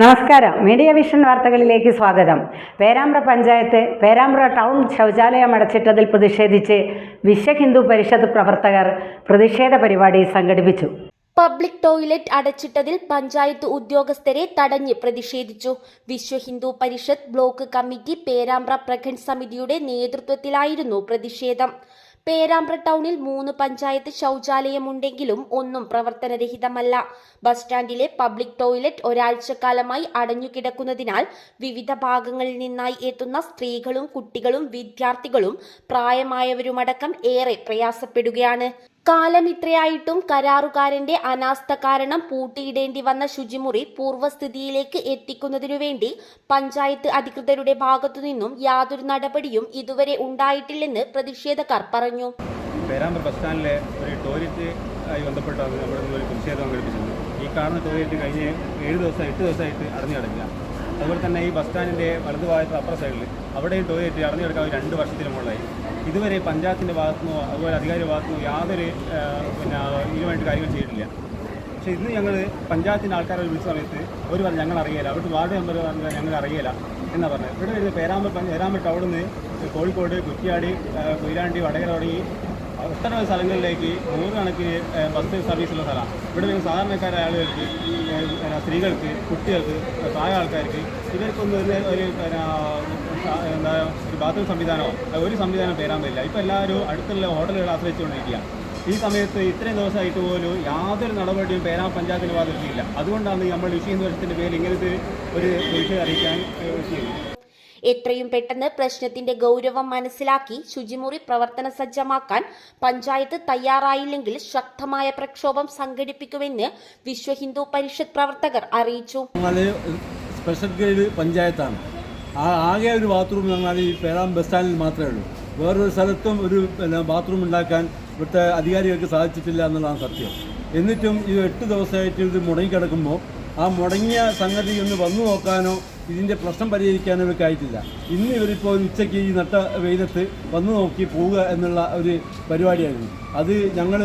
നമസ്കാരം. Media vision വാർത്തകളിലേക്ക് സ്വാഗതം. പേരാമ്പ്ര പഞ്ചായത്ത് പേരാമ്പ്ര ടൗൺ ശൗചാലയം അടച്ചിട്ടതിൽ പ്രതിഷേധിച്ച് വിശ്വ ഹിന്ദു പരിഷത്ത് പ്രവർത്തകർ പ്രതിഷേധ പരിപാടി സംഘടിപ്പിച്ചു. പബ്ലിക് ടോയ്ലറ്റ് അടച്ചിട്ടതിൽ പഞ്ചായത്ത് ഉദ്യോഗസ്ഥരെ തടഞ്ഞ് പ്രതിഷേധിച്ചു. വിശ്വ ഹിന്ദു പരിഷത്ത് ബ്ലോക്ക് കമ്മിറ്റി പേരാമ്പ്ര പ്രഖണ്ഡ് സമിതിയുടെ നേതൃത്വത്തിലായിരുന്നു പ്രതിഷേധം. പേരാമ്പ്ര ടൗണിൽ മൂന്ന് പഞ്ചായത്ത് ശൗചാലയമുണ്ടെങ്കിലും ഒന്നും പ്രവർത്തനരഹിതമല്ല. ബസ് സ്റ്റാൻഡിലെ പബ്ലിക് ടോയ്ലറ്റ് ഒരാഴ്ചക്കാലമായി അടഞ്ഞുകിടക്കുന്നതിനാൽ വിവിധ ഭാഗങ്ങളിൽ നിന്നായി എത്തുന്ന സ്ത്രീകളും കുട്ടികളും വിദ്യാർത്ഥികളും പ്രായമായവരുമടക്കം ഏറെ പ്രയാസപ്പെടുകയാണ്. കാലം ഇത്രയായിട്ടും കരാറുകാരന്റെ അനാസ്ഥ കാരണം പൂട്ടിയിടേണ്ടി വന്ന ശുചിമുറി പൂർവസ്ഥിതിയിലേക്ക് എത്തിക്കുന്നതിനു വേണ്ടി പഞ്ചായത്ത് അധികൃതരുടെ ഭാഗത്തു നിന്നും യാതൊരു നടപടിയും ഇതുവരെ ഉണ്ടായിട്ടില്ലെന്ന് പ്രതിഷേധക്കാർ പറഞ്ഞു. പേരാമ്പ്ര ബസ് സ്റ്റാൻഡിലെ ഒരു ടോയ്ലറ്റ് ആയി ബന്ധപ്പെട്ടാണ് നമ്മുടെ ഒരു പ്രതിഷേധം സംഘടിപ്പിച്ചത് ഈ കാണുന്ന ടോയ്ലറ്റ് കഴിഞ്ഞ് ഏഴ് ദിവസം എട്ട് ദിവസമായിട്ട് അടഞ്ഞു കിടക്കുക അതുപോലെ തന്നെ ഈ ബസ് സ്റ്റാൻഡിന്റെ വലതുഭാഗത്ത് അപ്പുറ സൈഡിൽ അവിടെയും ടോയ്ലറ്റ് അടഞ്ഞു കിടക്കാൻ രണ്ട് വർഷത്തിന് മുകളിലായി. ഇതുവരെ പഞ്ചായത്തിന്റെ ഭാഗത്തുനിന്നോ അതുപോലെ അധികാരി ഭാഗത്തുനിന്നോ യാതൊരു പിന്നെ ഇതുമായിട്ട് കാര്യങ്ങൾ ചെയ്തിട്ടില്ല. പക്ഷേ ഇന്ന് ഞങ്ങൾ പഞ്ചായത്തിന്റെ ആൾക്കാരെ വിളിച്ച സമയത്ത് അവർ പറഞ്ഞു ഞങ്ങൾ അറിയില്ല അവിടുത്തെ വാർഡ് മെമ്പർ പറഞ്ഞു ഞങ്ങൾ അറിയില്ല എന്ന് പറഞ്ഞത്. ഇവിടെ വരുന്ന പേരാമ്പ്ര പഞ്ച- പേരാമ്പ്ര ടൗണിൽ നിന്ന് കോഴിക്കോട് കുറ്റിയാടി കൊയിലാണ്ടി വടകര തുടങ്ങി ഒട്ടനവധി സ്ഥലങ്ങളിലേക്ക് നൂറുകണക്കിന് ബസ് സർവീസുള്ള സ്ഥലമാണ് ഇവിടെ നിങ്ങൾ സാധാരണക്കാരായ ആളുകൾക്ക് സ്ത്രീകൾക്ക് കുട്ടികൾക്ക് പ്രായ ആൾക്കാർക്ക് ഇവർക്കൊന്നും ഒരു ഒരു എന്താ ഒരു ബാത്റൂം സംവിധാനമോ ഒരു സംവിധാനം പേരാമ്പില്ല ഇപ്പോൾ എല്ലാവരും അടുത്തുള്ള ഹോട്ടലുകൾ ആശ്രയിച്ചുകൊണ്ടിരിക്കുകയാണ്. ഈ സമയത്ത് ഇത്രയും ദിവസമായിട്ട് പോലും യാതൊരു നടപടിയും പേരാ പഞ്ചായത്തിന് ഭാഗത്തില്ല അതുകൊണ്ടാണ് നമ്മൾ വിഷയ ഹിന്ദുവശത്തിന്റെ പേരിൽ ഇങ്ങനത്തെ ഒരു വിഷയം അറിയിക്കാൻ ചെയ്യുന്നത് എത്രയും പെട്ടെന്ന് പ്രശ്നത്തിന്റെ ഗൗരവം മനസ്സിലാക്കി ശുചിമുറി പ്രവർത്തന സജ്ജമാക്കാൻ പഞ്ചായത്ത് തയ്യാറായില്ലെങ്കിൽ ശക്തമായ പ്രക്ഷോഭം സംഘടിപ്പിക്കുമെന്ന് വിശ്വ ഹിന്ദു പരിഷത്ത് പ്രവർത്തകർ അറിയിച്ചു. സ്പെഷ്യൽ പഞ്ചായത്താണ്. ആകെ ഒരു ബാത്റൂം ഞങ്ങൾ ഈ പേരാം ബസ് സ്റ്റാൻഡിൽ മാത്രമേ ഉള്ളൂ. വേറൊരു സ്ഥലത്തും ഒരു പിന്നെ ബാത്റൂം ഉണ്ടാക്കാൻ ഇവിടുത്തെ അധികാരികൾക്ക് സാധിച്ചിട്ടില്ല എന്നുള്ളതാണ് സത്യം. എന്നിട്ടും ഇത് എട്ട് ദിവസമായിട്ട് ഇത് മുടങ്ങിക്കിടക്കുമ്പോൾ ആ മുടങ്ങിയ സംഗതി ഒന്ന് വന്നു നോക്കാനോ ഇതിന്റെ പ്രശ്നം പരിഹരിക്കാൻ ഇവർക്കായിട്ടില്ല ഇന്ന് ഇവരിപ്പോൾ ഒരു ഉച്ചയ്ക്ക് ഈ നട്ട വെയിലത്ത് വന്നു നോക്കി പോവുക എന്നുള്ള ഒരു പരിപാടിയായിരുന്നു. അത് ഞങ്ങൾ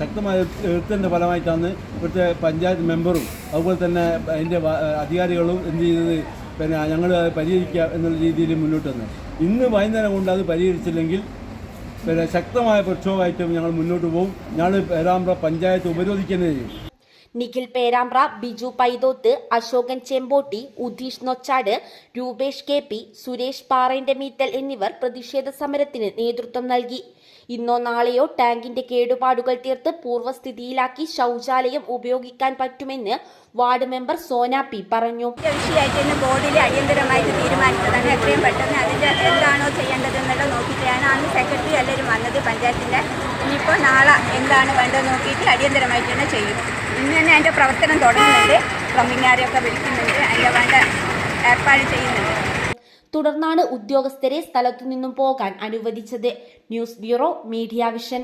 ശക്തമായ എഴുത്തിന്റെ ഫലമായിട്ടാണ് ഇവിടുത്തെ പഞ്ചായത്ത് മെമ്പറും അതുപോലെ തന്നെ അതിന്റെ അധികാരികളും എന്ത് ചെയ്തത് പിന്നെ ഞങ്ങൾ പരിഹരിക്കുക എന്നുള്ള രീതിയിൽ മുന്നോട്ട് വന്നു. ഇന്ന് വൈകുന്നേരം കൊണ്ട് അത് പരിഹരിച്ചില്ലെങ്കിൽ പിന്നെ ശക്തമായ പ്രക്ഷോഭമായിട്ടും ഞങ്ങൾ മുന്നോട്ട് പോകും. ഞങ്ങൾ പേരാമ്പ്ര പഞ്ചായത്ത് ഉപരോധിക്കുന്നത് ചെയ്യും നിഖിൽ പേരാമ്പ്ര ബിജു പൈതോത്ത് അശോകൻ ചെമ്പോട്ടി ഉദീഷ് നൊച്ചാട് രൂപേഷ് കെ പി സുരേഷ് പാറേന്റെ മീത്തൽ എന്നിവർ പ്രതിഷേധ സമരത്തിന് നേതൃത്വം നൽകി. ഇന്നോ നാളെയോ ടാങ്കിന്റെ കേടുപാടുകൾ തീർത്ത് പൂർവസ്ഥിതിയിലാക്കി ശൗചാലയം ഉപയോഗിക്കാൻ പറ്റുമെന്ന് വാർഡ് മെമ്പർ സോന പി പറഞ്ഞു. തീർച്ചയായിട്ടും ഇന്ന് ബോർഡിൽ അടിയന്തരമായിട്ട് തീരുമാനിച്ചതാണ്. എത്രയും പെട്ടെന്ന് അതിന്റെ എന്താണോ ചെയ്യേണ്ടതെന്നുള്ളത് നോക്കിയിട്ടാണ് അന്ന് സെക്രട്ടറി എല്ലാവരും വന്നത് പഞ്ചായത്തിന്റെ. ഇനിയിപ്പോൾ നാളെ എന്താണ് വേണ്ടത് നോക്കിയിട്ട് അടിയന്തരമായിട്ട് തന്നെ ചെയ്യും. ഇന്ന് തന്നെ അതിന്റെ പ്രവർത്തനം തുടങ്ങുന്നുണ്ട്. പ്ലംബിങ്ങാരെയൊക്കെ വിളിക്കുന്നുണ്ട്. അതിന്റെ വേണ്ട ഏർപ്പാട് ചെയ്യുന്നുണ്ട്. തുടർന്നാണ് ഉദ്യോഗസ്ഥരെ സ്ഥലത്തു നിന്നും പോകാൻ അനുവദിച്ചത്. News bureau media vision.